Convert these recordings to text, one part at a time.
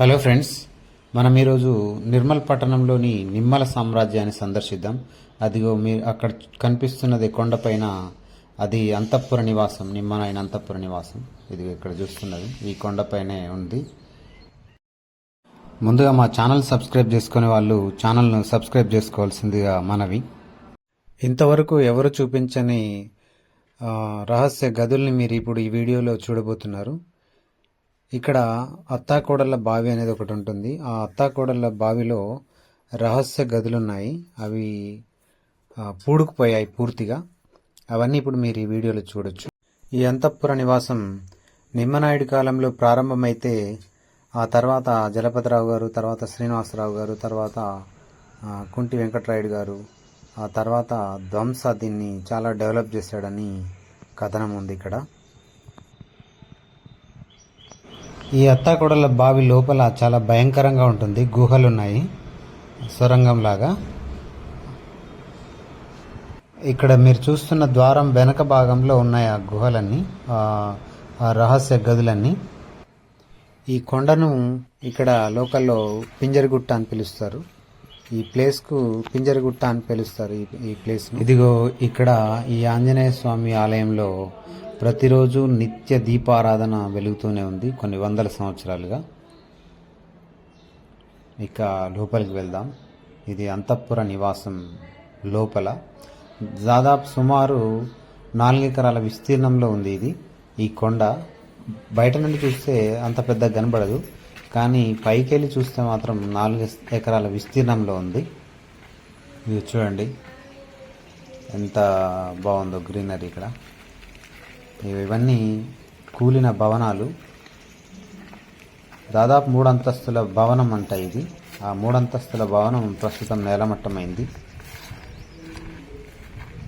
Hello friends మనం ఈరోజు నిర్మల్ పట్టణంలోని నిమ్మల సామ్రాజ్యాన్ని సందర్శిద్దాం. అదిగో మీరు అక్కడ కనిపిస్తున్నది కొండపైన అది అంతఃపుర నివాసం నిమ్మలైన అంతఃపుర నివాసం. ఇది ఇక్కడ చూస్తున్నది ఈ కొండపైనే ఉంది. ముందుగా మా ఛానల్ సబ్స్క్రైబ్ చేసుకునే వాళ్ళు ఛానల్ను సబ్స్క్రైబ్ చేసుకోవాల్సిందిగా మనవి. ఇంతవరకు ఎవరు చూపించని రహస్య గదుల్ని మీరు ఇప్పుడు ఈ వీడియోలో చూడబోతున్నారు. ఇక్కడ అత్తాకోడళ్ళ బావి అనేది ఒకటి ఉంటుంది. ఆ అత్తాకోడళ్ళ బావిలో రహస్య గదులు ఉన్నాయి అవి పూడుకుపోయాయి పూర్తిగా. అవన్నీ ఇప్పుడు మీరు ఈ వీడియోలో చూడొచ్చు. ఈ అంతఃపుర నివాసం నిమ్మనాయుడు కాలంలో ప్రారంభమైతే ఆ తర్వాత జలపతిరావు గారు తర్వాత శ్రీనివాసరావు గారు తర్వాత కుంటి వెంకటరాయుడు గారు ఆ తర్వాత ధ్వంస దీన్ని చాలా డెవలప్ చేశాడని కథనం ఉంది ఇక్కడ. ఈ అత్తాకోడల బావి లోపల చాలా భయంకరంగా ఉంటుంది. గుహలు ఉన్నాయి సొరంగంలాగా. ఇక్కడ మీరు చూస్తున్న ద్వారం వెనక భాగంలో ఉన్నాయి ఆ గుహలన్నీ ఆ ఆ రహస్య గదులన్నీ. ఈ కొండను ఇక్కడ లోకల్లో పింజరగుట్ట అని పిలుస్తారు. ఈ ప్లేస్కు పింజరగుట్ట అని పిలుస్తారు ఈ ఈ ప్లేస్ ఇదిగో ఇక్కడ ఈ ఆంజనేయ స్వామి ఆలయంలో ప్రతిరోజు నిత్య దీపారాధన వెలుగుతూనే ఉంది. కొన్ని వందల సంవత్సరాలుగా. ఇక లోపలికి వెళ్దాం. ఇది అంతఃపుర నివాసం లోపల. దాదాపు సుమారు నాలుగు ఎకరాల విస్తీర్ణంలో ఉంది ఇది. ఈ కొండ బయట నుండి చూస్తే అంత పెద్ద కనబడదు. కానీ పైకి వెళ్ళి చూస్తే మాత్రం నాలుగు ఎకరాల విస్తీర్ణంలో ఉంది. ఇది చూడండి. ఎంత బాగుందో గ్రీనరీ ఇక్కడ. ఇవన్నీ కూలిన భవనాలు. దాదాపు మూడు అంతస్తుల భవనం అంట ఇది. ఆ మూడు అంతస్తుల భవనం ప్రస్తుతం నేలమట్టమైంది.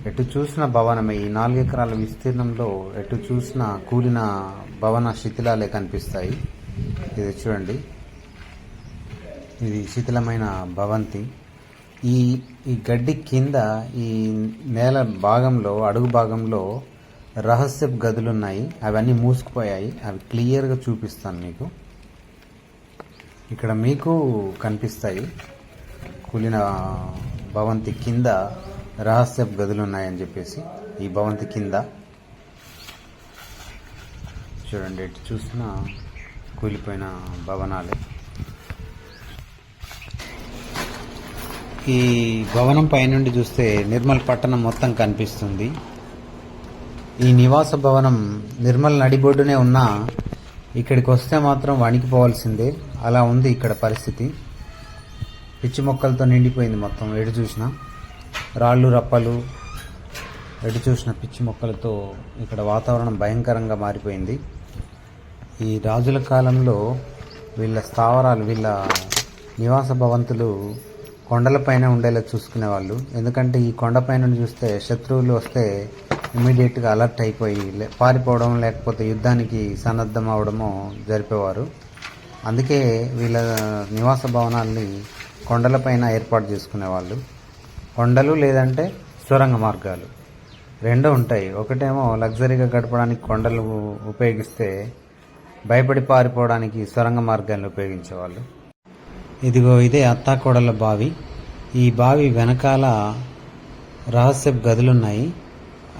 ఎటు చూసిన భవనమే. ఈ నాలుగు ఎకరాల విస్తీర్ణంలో ఎటు చూసిన కూలిన భవన శిథిలాలే కనిపిస్తాయి. ఇది చూడండి. ఇది శిథిలమైన భవంతి. ఈ ఈ గడ్డి కింద ఈ నేల భాగంలో అడుగు భాగంలో రహస్యపు గదులు ఉన్నాయి అవన్నీ మూసుకుపోయాయి. అవి క్లియర్గా చూపిస్తాను మీకు. ఇక్కడ మీకు కనిపిస్తాయి. కూలిన భవంతి కింద రహస్యపు గదులు ఉన్నాయని చెప్పేసి ఈ భవంతి కింద. చూడండి ఎటు చూసిన కూలిపోయిన భవనాలే. ఈ భవనం పైనుండి చూస్తే నిర్మల్ పట్టణం మొత్తం కనిపిస్తుంది. ఈ నివాస భవనం నిర్మల్ నడిబొడ్డునే ఉన్నా ఇక్కడికి వస్తే మాత్రం వణికిపోవాల్సిందే. అలా ఉంది ఇక్కడ పరిస్థితి. పిచ్చి మొక్కలతో నిండిపోయింది మొత్తం ఎటు చూసినా. రాళ్ళు రప్పలు ఎటు చూసిన పిచ్చి మొక్కలతో ఇక్కడ వాతావరణం భయంకరంగా మారిపోయింది. ఈ రాజుల కాలంలో వీళ్ళ స్థావరాలు వీళ్ళ నివాస భవంతులు కొండలపైన ఉండేలా చూసుకునేవాళ్ళు. ఎందుకంటే ఈ కొండపైన చూస్తే శత్రువులు వస్తే ఇమీడియట్గా అలర్ట్ అయిపోయి పారిపోవడం లేకపోతే యుద్ధానికి సన్నద్ధం అవడము జరిపేవారు. అందుకే వీళ్ళ నివాస భవనాల్ని కొండలపైన ఏర్పాటు చేసుకునేవాళ్ళు. కొండలు లేదంటే సొరంగ మార్గాలు. రెండు ఉంటాయి. ఒకటేమో లగ్జరీగా గడపడానికి కొండలు ఉపయోగిస్తే భయపడి పారిపోవడానికి సొరంగ మార్గాలను ఉపయోగించేవాళ్ళు. ఇదిగో ఇదే అత్తాకోడల బావి. ఈ బావి వెనకాల రహస్యపు గదులున్నాయి.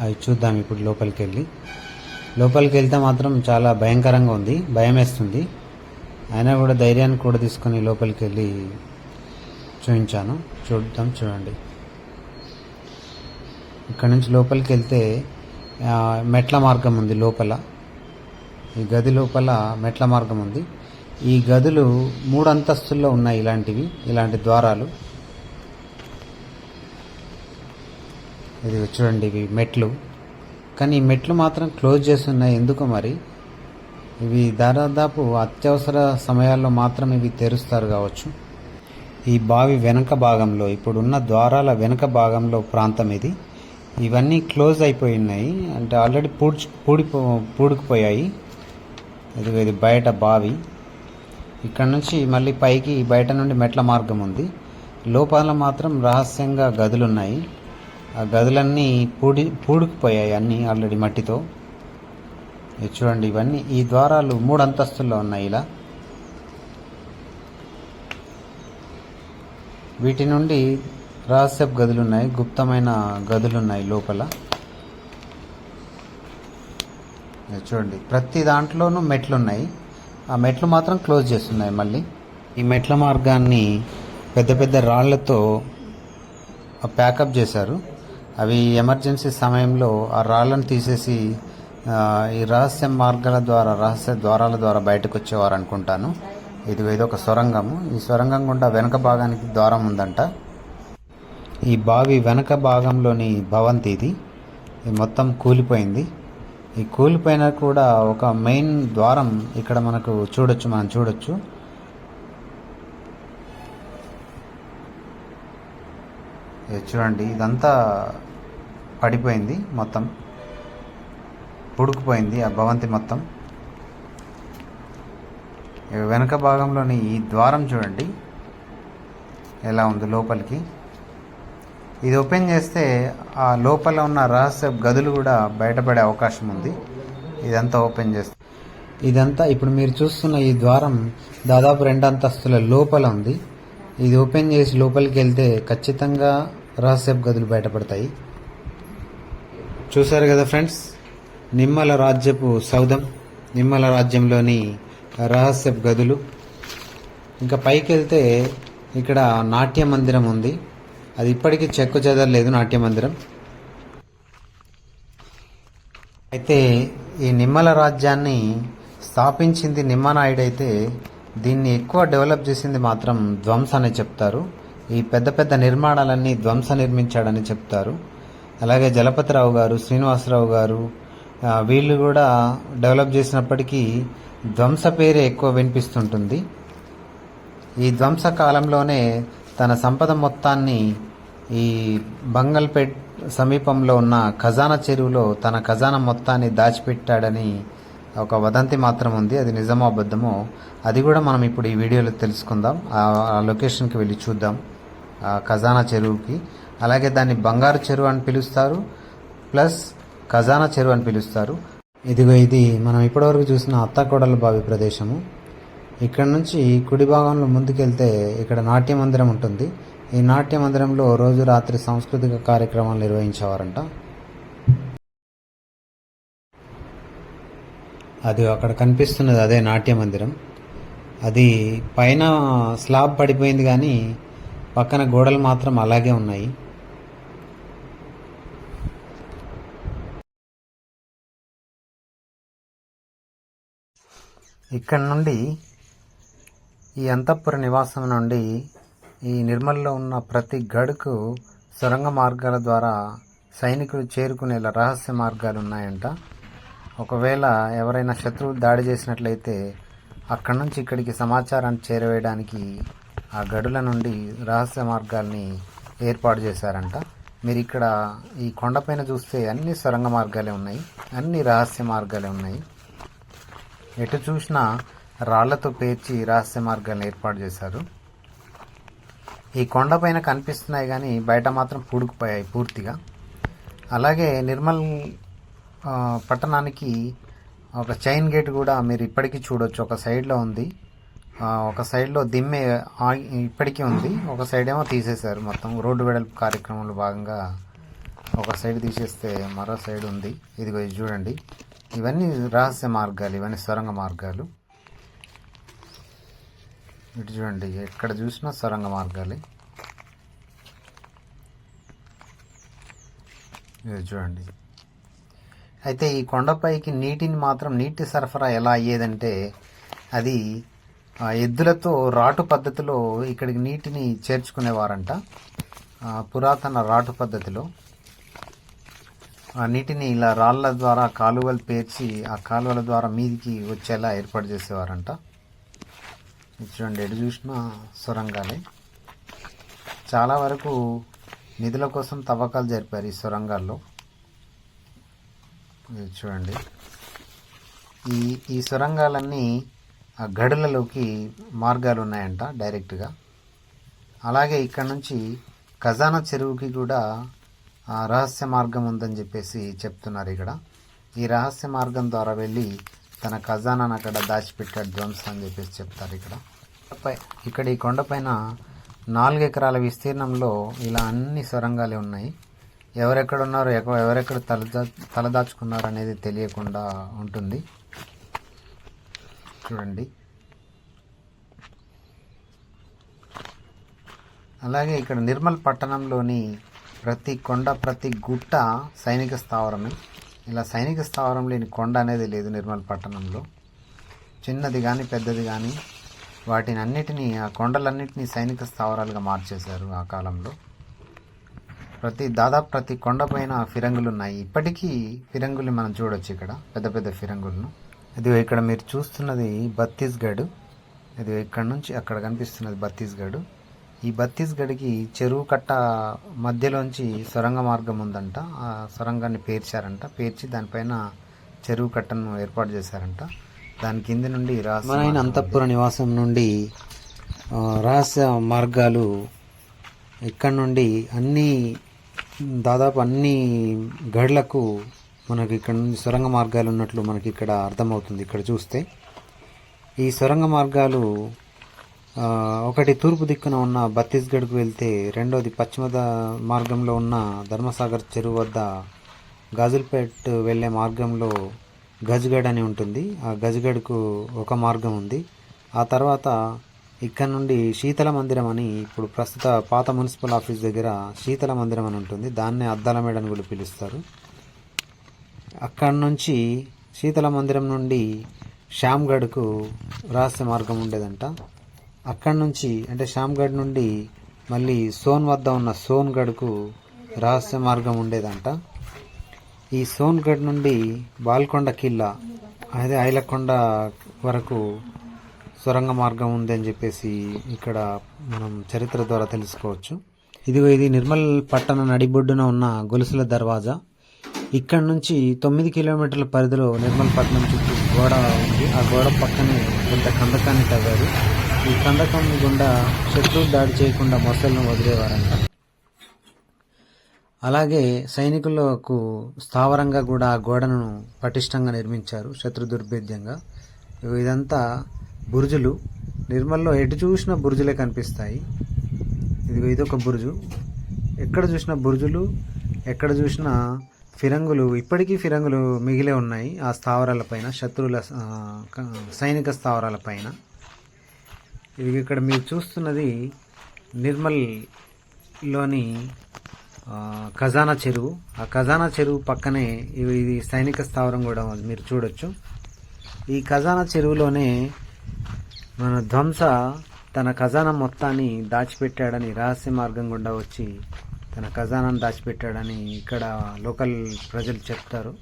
అవి చూద్దాం ఇప్పుడు లోపలికి వెళ్ళి లోపలికి వెళ్తే మాత్రం చాలా భయంకరంగా ఉంది భయం వేస్తుంది అయినా కూడా ధైర్యాన్ని కూడా తీసుకొని లోపలికి వెళ్ళి చూపించాను చూద్దాం చూడండి. ఇక్కడ నుంచి లోపలికి వెళ్తే మెట్ల మార్గం ఉంది లోపల. ఈ గది లోపల మెట్ల మార్గం ఉంది. ఈ గదులు మూడు అంతస్తుల్లో ఉన్నాయి ఇలాంటివి ఇలాంటి ద్వారాలు. ఇది చూడండి ఇవి మెట్లు. కానీ ఈ మెట్లు మాత్రం క్లోజ్ చేసి ఉన్నాయి. ఎందుకు మరి? ఇవి దాదాపు అత్యవసర సమయాల్లో మాత్రం ఇవి తెరుస్తారు కావచ్చు. ఈ బావి వెనక భాగంలో ఇప్పుడున్న ద్వారాల వెనక భాగంలో ప్రాంతం ఇది. ఇవన్నీ క్లోజ్ అయిపోయి ఉన్నాయి. అంటే ఆల్రెడీ పూడ్చి పూడిపో పూడుకుపోయాయి. ఇది ఇది బయట బావి. ఇక్కడ నుంచి మళ్ళీ పైకి బయట నుండి మెట్ల మార్గం ఉంది. లోపల మాత్రం రహస్యంగా గదులు ఉన్నాయి ఆ గదులన్నీ పూడి పూడుకుపోయాయి అన్నీ ఆల్రెడీ మట్టితో. చూడండి ఇవన్నీ ఈ ద్వారాలు మూడు అంతస్తుల్లో ఉన్నాయి ఇలా. వీటి నుండి రహస్యపు గదులు ఉన్నాయి గుప్తమైన గదులు ఉన్నాయి లోపల చూడండి ప్రతి దాంట్లోనూ మెట్లు ఉన్నాయి ఆ మెట్లు మాత్రం క్లోజ్ చేస్తున్నాయి మళ్ళీ. ఈ మెట్ల మార్గాన్ని పెద్ద పెద్ద రాళ్ళతో ప్యాకప్ చేశారు. అవి ఎమర్జెన్సీ సమయంలో ఆ రాళ్ళను తీసేసి ఈ రహస్య మార్గాల ద్వారా రహస్య ద్వారాల ద్వారా బయటకు వచ్చేవారు అనుకుంటాను. ఇది ఏదో ఒక సొరంగము. ఈ సొరంగం గుండా వెనక భాగానికి ద్వారం ఉందంట. ఈ బావి వెనక భాగంలోని భవంతి ఇది. ఇది మొత్తం కూలిపోయింది. ఈ కూలిపోయినా కూడా ఒక మెయిన్ ద్వారం ఇక్కడ మనకు చూడొచ్చు మనం చూడొచ్చు. చూడండి ఇదంతా పడిపోయింది మొత్తం. పుడుకుపోయింది ఆ భవంతి మొత్తం. వెనక భాగంలోని ఈ ద్వారం చూడండి ఎలా ఉంది లోపలికి. ఇది ఓపెన్ చేస్తే ఆ లోపల ఉన్న రహస్య గదులు కూడా బయటపడే అవకాశం ఉంది. ఇదంతా ఓపెన్ చేస్తే. ఇదంతా ఇప్పుడు మీరు చూస్తున్న ఈ ద్వారం దాదాపు రెండు అంతస్తుల లోపల ఉంది. ఇది ఓపెన్ చేసి లోపలికి వెళ్తే ఖచ్చితంగా రహస్యపు గదులు బయటపడతాయి. చూశారు కదా ఫ్రెండ్స్? నిమ్మల రాజ్యపు సౌధం. నిమ్మల రాజ్యంలోని రహస్యపు గదులు. ఇంకా పైకి వెళ్తే ఇక్కడ నాట్య మందిరం ఉంది. అది ఇప్పటికీ చెక్కు చెదరలేదు నాట్య మందిరం. అయితే ఈ నిమ్మల రాజ్యాన్ని స్థాపించింది నిమ్మనాయుడు అయితే దీన్ని ఎక్కువ డెవలప్ చేసింది మాత్రం ధ్వంస అని చెప్తారు. ఈ పెద్ద పెద్ద నిర్మాణాలన్నీ ధ్వంస నిర్మించాడని చెప్తారు. అలాగే జలపతిరావు గారు శ్రీనివాసరావు గారు వీళ్ళు కూడా డెవలప్ చేసినప్పటికీ ధ్వంస పేరే ఎక్కువ వినిపిస్తుంటుంది. ఈ ధ్వంస కాలంలోనే తన సంపద మొత్తాన్ని ఈ బంగల్పేట్ సమీపంలో ఉన్న ఖజానా చెరువులో తన ఖజానా మొత్తాన్ని దాచిపెట్టాడని ఒక వదంతి మాత్రం ఉంది. అది నిజమో అబద్ధమో అది కూడా మనం ఇప్పుడు ఈ వీడియోలో తెలుసుకుందాం. ఆ లొకేషన్కి వెళ్ళి చూద్దాం. ఖజానా చెరువుకి. అలాగే దాన్ని బంగారు చెరువు అని పిలుస్తారు ప్లస్ ఖజానా చెరువు అని పిలుస్తారు. ఇదిగో ఇది మనం ఇప్పటివరకు చూసిన అత్తకోడల బావి ప్రదేశము. ఇక్కడ నుంచి కుడి భాగంలో ముందుకెళ్తే ఇక్కడ నాట్య మందిరం ఉంటుంది. ఈ నాట్య మందిరంలో రోజు రాత్రి సాంస్కృతిక కార్యక్రమాలు నిర్వహించేవారంట. అది అక్కడ కనిపిస్తున్నది అదే నాట్య మందిరం. అది పైన స్లాబ్ పడిపోయింది కానీ పక్కన గోడలు మాత్రం అలాగే ఉన్నాయి. ఇక్కడ నుండి ఈ అంతఃపుర నివాసం నుండి ఈ నిర్మల్లో ఉన్న ప్రతి గడుకు సొరంగ మార్గాల ద్వారా సైనికులు చేరుకునేలా రహస్య మార్గాలు ఉన్నాయంట. ఒకవేళ ఎవరైనా శత్రువులు దాడి చేసినట్లయితే అక్కడి నుంచి ఇక్కడికి సమాచారాన్ని చేరవేయడానికి ఆ గడుల నుండి రహస్య మార్గాల్ని ఏర్పాటు చేశారంట. మీరు ఇక్కడ ఈ కొండపైన చూస్తే అన్ని సొరంగ మార్గాలే ఉన్నాయి అన్ని రహస్య మార్గాలే ఉన్నాయి. ఎటు చూసినా రాళ్ళతో పేర్చి రహస్య మార్గాలను ఏర్పాటు చేశారు. ఈ కొండపైన కనిపిస్తున్నాయి కానీ బయట మాత్రం పూడుకుపోయాయి పూర్తిగా. అలాగే నిర్మల్ పట్టణానికి ఒక చైన్ గేట్ కూడా మీరు ఇప్పటికీ చూడొచ్చు. ఒక సైడ్లో ఉంది. ఒక సైడ్లో దిమ్మె ఇప్పటికీ ఉంది. ఒక సైడ్ ఏమో తీసేశారు మొత్తం. రోడ్డు వెడల్పు కార్యక్రమంలో భాగంగా ఒక సైడ్ తీసేస్తే మరో సైడ్ ఉంది. ఇదిగో ఇది చూడండి. ఇవన్నీ రహస్య మార్గాలు ఇవన్నీ సొరంగ మార్గాలు. ఇటు చూడండి ఎక్కడ చూసినా సొరంగ మార్గాలే. ఇది చూడండి. అయితే ఈ కొండపైకి నీటిని మాత్రం నీటి సరఫరా ఎలా అయ్యేదంటే అది ఎద్దులతో రాటు పద్ధతిలో ఇక్కడికి నీటిని చేర్చుకునేవారంట. పురాతన రాటు పద్ధతిలో. ఆ నీటిని ఇలా రాళ్ళ ద్వారా కాలువలు పేర్చి ఆ కాలువల ద్వారా మీదికి వచ్చేలా ఏర్పాటు చేసేవారంట. చూడండి ఎటు చూసినా సొరంగాలే. చాలా వరకు నిధుల కోసం తవ్వకాలు జరిపారు ఈ సొరంగాల్లో. చూడండి. ఈ ఈ సొరంగాలన్నీ ఆ గడులలోకి మార్గాలు ఉన్నాయంట డైరెక్ట్గా. అలాగే ఇక్కడ నుంచి ఖజానా చెరువుకి కూడా రహస్య మార్గం ఉందని చెప్పేసి చెప్తున్నారు ఇక్కడ. ఈ రహస్య మార్గం ద్వారా వెళ్ళి తన ఖజానాను అక్కడ దాచిపెట్టాడు ధ్వంసం అని చెప్పేసి చెప్తారు ఇక్కడ. ఇక్కడ ఈ కొండపైన నాలుగు ఎకరాల విస్తీర్ణంలో ఇలా అన్ని సొరంగాలే ఉన్నాయి. ఎవరెక్కడ ఉన్నారో ఎక్క- ఎవరెక్కడ తలదా తలదాచుకున్నారు అనేది తెలియకుండా ఉంటుంది. చూడండి. అలాగే ఇక్కడ నిర్మల్ పట్టణంలోని ప్రతి కొండ ప్రతి గుట్ట సైనిక స్థావరమే. ఇలా సైనిక స్థావరం లేని కొండ అనేది లేదు నిర్మల్ పట్టణంలో. చిన్నది కానీ పెద్దది కానీ వాటిని అన్నిటినీ ఆ కొండలన్నిటినీ సైనిక స్థావరాలుగా మార్చేశారు ఆ కాలంలో. ప్రతి దాదాపు ప్రతి కొండపైన ఫిరంగులు ఉన్నాయి ఇప్పటికీ ఫిరంగుల్ని మనం చూడొచ్చు ఇక్కడ పెద్ద పెద్ద ఫిరంగులను. ఇది ఇక్కడ మీరు చూస్తున్నది బత్తీస్గఢ్. ఇది ఇక్కడ నుంచి అక్కడ కనిపిస్తున్నది బత్తీస్గఢ్. ఈ బత్తీస్గఢ్కి చెరువు కట్ట మధ్యలోంచి సొరంగ మార్గం ఉందంట. ఆ సొరంగాన్ని పేర్చారంట. పేర్చి దానిపైన చెరువు కట్టను ఏర్పాటు చేశారంట. దాని కింది నుండి మన అంతఃపుర నివాసం నుండి రహస్య మార్గాలు ఇక్కడ నుండి అన్ని దాదాపు అన్ని గడ్లకు మనకి ఇక్కడ నుండి సొరంగ మార్గాలు ఉన్నట్లు మనకి ఇక్కడ అర్థమవుతుంది. ఇక్కడ చూస్తే ఈ సొరంగ మార్గాలు ఒకటి తూర్పు దిక్కున ఉన్న బత్తీస్గఢ్కు వెళ్తే రెండోది పశ్చిమ మార్గంలో ఉన్న ధర్మసాగర్ చెరువు వద్ద గాజుల్పేట్ వెళ్ళే మార్గంలో గజ్గఢ్ అని ఉంటుంది. ఆ గజ్గఢ్కు ఒక మార్గం ఉంది. ఆ తర్వాత ఇక్కడ నుండి శీతల మందిరం అని ఇప్పుడు ప్రస్తుత పాత మున్సిపల్ ఆఫీస్ దగ్గర శీతల మందిరం అని ఉంటుంది. దాన్నే అద్దాల అని కూడా పిలుస్తారు. అక్కడి నుంచి శీతల మందిరం నుండి శ్యామ్గఢ్కు రహస్య మార్గం ఉండేదంట. అక్కడి నుంచి అంటే శ్యామ్గఢ్ నుండి మళ్ళీ సోన్ వద్ద ఉన్న సోన్గఢ్కు రహస్య మార్గం ఉండేదంట. ఈ సోన్గఢ్ నుండి బాల్కొండ కిల్లా అదే ఐలకొండ వరకు సొరంగ మార్గం ఉందని చెప్పేసి ఇక్కడ మనం చరిత్ర ద్వారా తెలుసుకోవచ్చు. ఇదిగో ఇది నిర్మల్ పట్టణ నడిబొడ్డున ఉన్న గొలుసుల దర్వాజా. ఇక్కడ నుంచి తొమ్మిది కిలోమీటర్ల పరిధిలో నిర్మల్ పట్నం చుట్టూ గోడ ఉంది. ఆ గోడ పక్కనే కొంత కందకాన్ని తవ్వారు. ఈ కందకం గుండా శత్రువులు దాడి చేయకుండా మొసళ్ళను వదిలేవారంట. అలాగే సైనికులకు స్థావరంగా కూడా ఆ గోడను పటిష్టంగా నిర్మించారు శత్రు దుర్భేద్యంగా. ఇదంతా బురుజులు. నిర్మల్లో ఎటు చూసినా బురుజులే కనిపిస్తాయి. ఇది ఒక బురుజు. ఎక్కడ చూసినా బురుజులు ఎక్కడ చూసినా ఫిరంగులు ఇప్పటికీ ఫిరంగులు మిగిలే ఉన్నాయి ఆ స్థావరాలపైన శత్రువుల సైనిక స్థావరాలపైన ఇది ఇక్కడ మీరు చూస్తున్నది నిర్మల్లోని ఖజానా చెరువు. ఆ ఖజానా చెరువు పక్కనే ఇవి- ఇది సైనిక స్థావరం కూడా మీరు చూడొచ్చు. ఈ ఖజానా చెరువులోనే మన ధ్వంస తన ఖజానా మొత్తాన్ని దాచిపెట్టాడని రహస్య మార్గం గుండా వచ్చి తన ఖజానాను దాచిపెట్టాడని ఇక్కడ లోకల్ ప్రజలు చెప్తారు.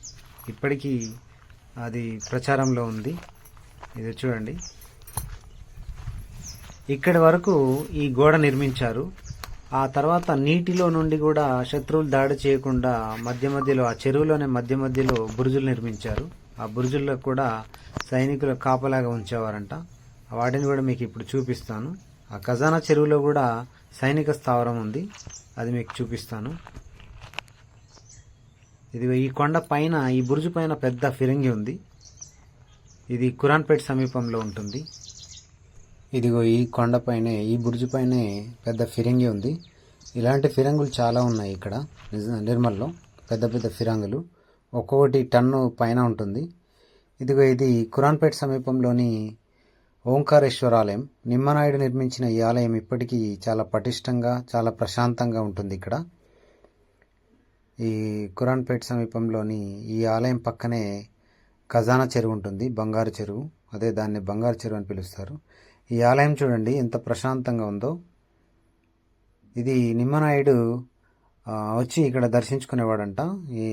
ఇప్పటికీ అది ప్రచారంలో ఉంది. ఇది చూడండి. ఇక్కడి వరకు ఈ గోడ నిర్మించారు. ఆ తర్వాత నీటిలో నుండి కూడా శత్రువులు దాడి చేయకుండా మధ్య మధ్యలో ఆ చెరువులోనే మధ్య మధ్యలో బురుజులు నిర్మించారు. ఆ బురుజుల్లో కూడా సైనికులు కాపలాగా ఉంచేవారంట. వాటిని కూడా మీకు ఇప్పుడు చూపిస్తాను. ఆ ఖజానా చెరువులో కూడా సైనిక స్థావరం ఉంది. అది మీకు చూపిస్తాను. ఇది ఈ కొండ పైన ఈ బురుజు పైన పెద్ద ఫిరంగి ఉంది. ఇది కురాన్పేట్ సమీపంలో ఉంటుంది. ఇదిగో ఈ కొండపైనే ఈ బురుజు పైనే పెద్ద ఫిరంగి ఉంది. ఇలాంటి ఫిరంగులు చాలా ఉన్నాయి ఇక్కడ నిజ నిర్మల్లో పెద్ద పెద్ద ఫిరంగులు. ఒక్కొక్కటి టన్ను పైన ఉంటుంది. ఇదిగో ఇది కురాన్పేట్ సమీపంలోని ఓంకారేశ్వర ఆలయం నిమ్మనాయుడు నిర్మించిన ఈ ఆలయం ఇప్పటికీ చాలా పటిష్టంగా చాలా ప్రశాంతంగా ఉంటుంది ఇక్కడ. ఈ కురాన్పేట్ సమీపంలోని ఈ ఆలయం పక్కనే ఖజానా చెరువు ఉంటుంది బంగారు చెరువు. అదే దాన్ని బంగారు చెరువు అని పిలుస్తారు. ఈ ఆలయం చూడండి ఎంత ప్రశాంతంగా ఉందో. ఇది నిమ్మనాయుడు వచ్చి ఇక్కడ దర్శించుకునేవాడంట. ఈ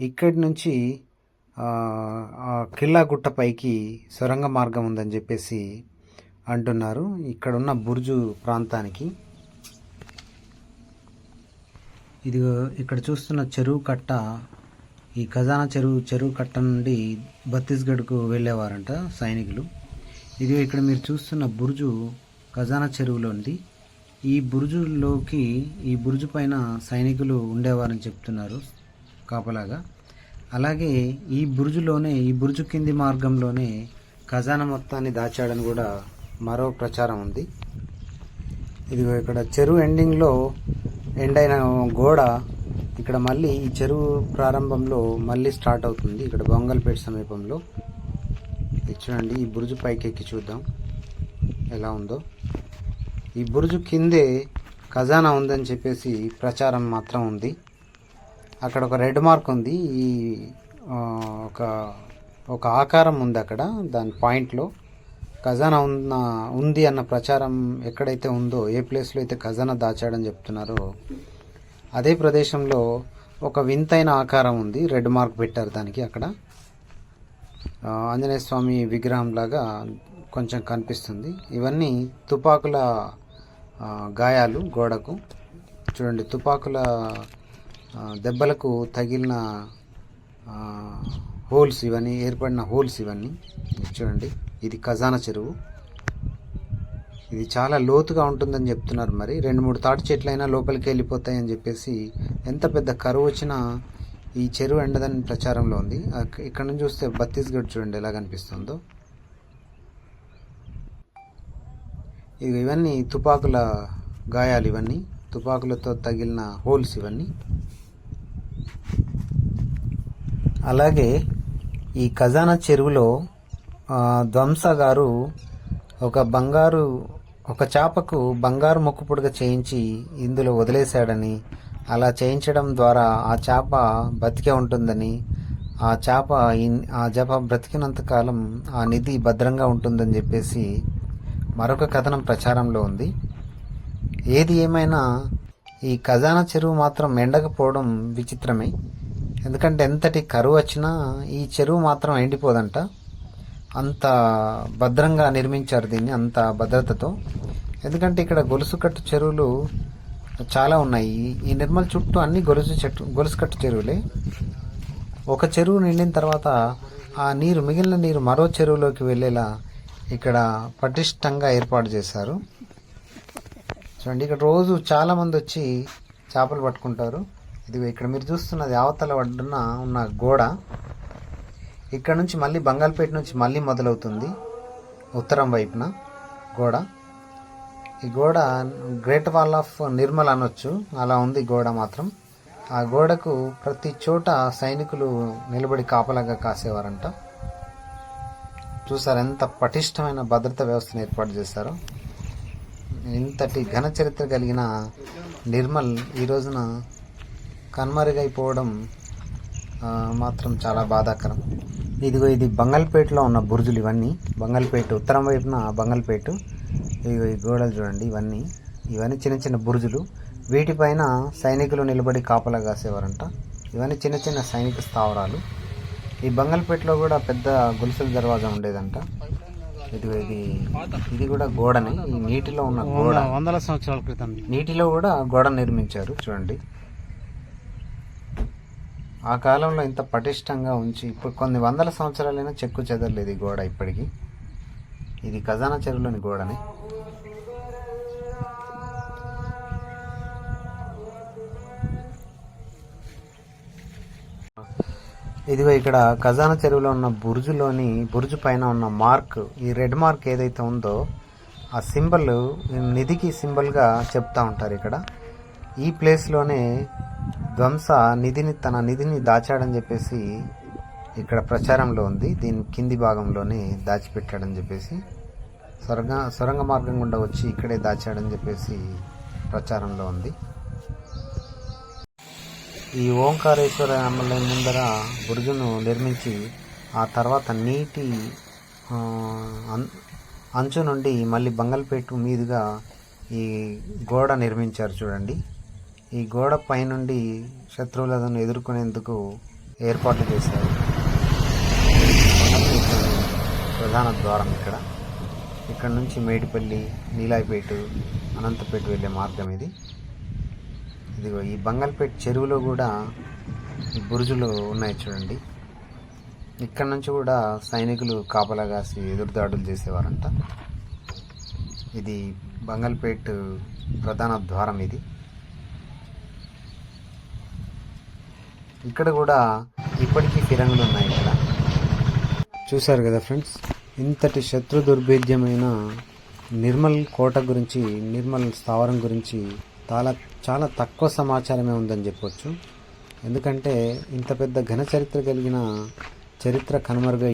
ఇక్కడి నుంచి కిల్లా గుట్ట పైకి సొరంగ మార్గం ఉందని చెప్పేసి అంటున్నారు. ఇక్కడ ఉన్న బుర్జు ప్రాంతానికి. ఇదిగో ఇక్కడ చూస్తున్న చెరువు కట్ట ఈ ఖజానా చెరువు చెరువు కట్ట నుండి ఛత్తీస్గఢ్కు వెళ్ళేవారంట సైనికులు. ఇది ఇక్కడ మీరు చూస్తున్న బురుజు ఖజానా చెరువులో ఉంది ఈ బురుజులోకి ఈ బురుజు పైన సైనికులు ఉండేవారని చెప్తున్నారు కాపలాగా. అలాగే ఈ బురుజులోనే ఈ బురుజు కింది మార్గంలోనే ఖజానా మొత్తాన్ని దాచాడని కూడా మరో ప్రచారం ఉంది. ఇదిగో ఇక్కడ చెరువు ఎండింగ్లో ఎండ్ అయిన గోడ ఇక్కడ మళ్ళీ ఈ చెరువు ప్రారంభంలో మళ్ళీ స్టార్ట్ అవుతుంది. ఇక్కడ బొంగల్పేట సమీపంలో. చూడండి ఈ బురుజు పైకి ఎక్కి చూద్దాం. ఎలా ఉందో. ఈ బురుజు కిందే ఖజానా ఉందని చెప్పేసి ప్రచారం మాత్రం ఉంది. అక్కడ ఒక రెడ్ మార్క్ ఉంది. ఈ ఒక ఒక ఆకారం ఉంది అక్కడ దాని పాయింట్లో ఖజానా ఉన్న ఉంది అన్న ప్రచారం ఎక్కడైతే ఉందో ఏ ప్లేస్లో అయితే ఖజానా దాచాడని చెప్తున్నారో అదే ప్రదేశంలో ఒక వింతైన ఆకారం ఉంది. రెడ్ మార్క్ పెట్టారు దానికి అక్కడ. ఆంజనేయ స్వామి విగ్రహం లాగా కొంచెం కనిపిస్తుంది. ఇవన్నీ తుపాకుల గాయాలు గోడకు. చూడండి తుపాకుల దెబ్బలకు తగిలిన హోల్స్ ఇవన్నీ ఏర్పడిన హోల్స్ ఇవన్నీ. చూడండి ఇది ఖజానా చెరువు. ఇది చాలా లోతుగా ఉంటుందని చెప్తున్నారు మరి. రెండు మూడు తాటి చెట్లైనా లోపలికి వెళ్ళిపోతాయని చెప్పేసి ఎంత పెద్ద కరువు వచ్చినా ఈ చెరువు ఎండదని ప్రచారంలో ఉంది. ఇక్కడ నుంచి చూస్తే బత్తీస్గఢ్ చూడండి ఎలా కనిపిస్తుందో. ఇవి ఇవన్నీ తుపాకుల గాయాలు ఇవన్నీ. తుపాకులతో తగిలిన హోల్స్ ఇవన్నీ. అలాగే ఈ ఖజానా చెరువులో ధ్వంస గారు ఒక బంగారు ఒక చేపకు బంగారు మొక్కుపుడుగా చేయించి ఇందులో వదిలేశాడని అలా చేయించడం ద్వారా ఆ చేప బతికే ఉంటుందని ఆ చేప ఆ చేప బ్రతికినంత కాలం ఆ నిధి భద్రంగా ఉంటుందని చెప్పేసి మరొక కథనం ప్రచారంలో ఉంది. ఏది ఏమైనా ఈ ఖజానా చెరువు మాత్రం ఎండకపోవడం విచిత్రమే. ఎందుకంటే ఎంతటి కరువు వచ్చినా ఈ చెరువు మాత్రం ఎండిపోదంట. అంత భద్రంగా నిర్మించారు దీన్ని అంత భద్రతతో. ఎందుకంటే ఇక్కడ గొలుసు కట్టు చెరువులు చాలా ఉన్నాయి. ఈ- నిర్మల్ చుట్టూ అన్ని గొలుసు చెట్టు గొలుసు కట్టు చెరువులే. ఒక చెరువు నిండిన తర్వాత ఆ నీరు మిగిలిన నీరు మరో చెరువులోకి వెళ్ళేలా ఇక్కడ పటిష్టంగా ఏర్పాటు చేశారు. చూడండి ఇక్కడ రోజు చాలామంది వచ్చి చేపలు పట్టుకుంటారు. ఇది ఇక్కడ మీరు చూస్తున్నది అవతల ఒడ్డున ఉన్న గోడ. ఇక్కడ నుంచి మళ్ళీ బంగాల్పేట నుంచి మళ్ళీ మొదలవుతుంది ఉత్తరం వైపున గోడ. ఈ గోడ గ్రేట్ వాల్ ఆఫ్ నిర్మల్ అనొచ్చు. అలా ఉంది గోడ మాత్రం. ఆ గోడకు ప్రతి చోట సైనికులు నిలబడి కాపలాగా కాసేవారంట. చూసారు ఎంత పటిష్టమైన భద్రతా వ్యవస్థను ఏర్పాటు చేశారు. ఇంతటి ఘన చరిత్ర కలిగిన నిర్మల్ ఈ రోజున కనుమరుగైపోవడం మాత్రం చాలా బాధాకరం. ఇదిగో ఇది బంగల్పేటలో ఉన్న బురుజులు ఇవన్నీ. బంగల్పేట ఉత్తరం వైపున బంగల్పేట ఇదిగో ఈ గోడలు చూడండి ఇవన్నీ. ఇవన్నీ చిన్న చిన్న బురుజులు. వీటిపైన సైనికులు నిలబడి కాపలా కాసేవారంట. ఇవన్నీ చిన్న చిన్న సైనిక స్థావరాలు. ఈ బంగల్పేటలో కూడా పెద్ద గొలుసుల దర్వాజా ఉండేదంట. ఇదిగో ఇది ఇది కూడా గోడనే. ఈ నీటిలో ఉన్న గోడ. వందల సంవత్సరాల క్రితం. నీటిలో కూడా గోడ నిర్మించారు చూడండి. ఆ కాలంలో ఇంత పటిష్టంగా ఉంచి ఇప్పుడు కొన్ని వందల సంవత్సరాలైనా చెక్కు చెదరలేదు ఈ గోడ ఇప్పటికీ. ఇది ఖజానా చెరువులోని గోడనే. ఇదిగో ఇక్కడ ఖజానా చెరువులో ఉన్న బురుజులోని బురుజు పైన ఉన్న మార్క్ ఈ రెడ్ మార్క్ ఏదైతే ఉందో ఆ సింబల్ నిధికి సింబల్గా చెప్తా ఉంటారు ఇక్కడ. ఈ ప్లేస్లోనే ధ్వంస నిధిని తన నిధిని దాచాడని చెప్పేసి ఇక్కడ ప్రచారంలో ఉంది. దీని కింది భాగంలోనే దాచిపెట్టాడని చెప్పేసి సొరంగ సొరంగ మార్గం గుండా వచ్చి ఇక్కడే దాచాడని చెప్పేసి ప్రచారంలో ఉంది. ఈ ఓంకారేశ్వర అమ్మలయం ముందర బురుజును నిర్మించి ఆ తర్వాత నీటి అంచు నుండి మళ్ళీ బంగల్పేట మీదుగా ఈ గోడ నిర్మించారు చూడండి. ఈ గోడ పైనుండి శత్రువులను ఎదుర్కొనేందుకు ఏర్పాట్లు చేశారు. ప్రధాన ద్వారం ఇక్కడ. ఇక్కడ నుంచి మేడిపల్లి నీలాయిపేట అనంతపేట వెళ్ళే మార్గం ఇది. ఇదిగో ఈ బంగల్పేట చెరువులో కూడా ఈ బురుజులు ఉన్నాయి చూడండి. ఇక్కడ నుంచి కూడా సైనికులు కాపలా కాసి ఎదురుదాడులు చేసేవారంట. ఇది బంగల్పేట్ ప్రధాన ద్వారం ఇది. ఇక్కడ కూడా ఇప్పటికీ ఫిరంగులు ఉన్నాయి ఇక్కడ. చూశారు కదా ఫ్రెండ్స్ ఇంతటి శత్రు దుర్భేద్యమైన నిర్మల్ కోట గురించి నిర్మల్ స్థావరం గురించి చాలా చాలా తక్కువ సమాచారమే ఉందని చెప్పొచ్చు. ఎందుకంటే ఇంత పెద్ద ఘన చరిత్ర కలిగిన చరిత్ర కనుమరుగై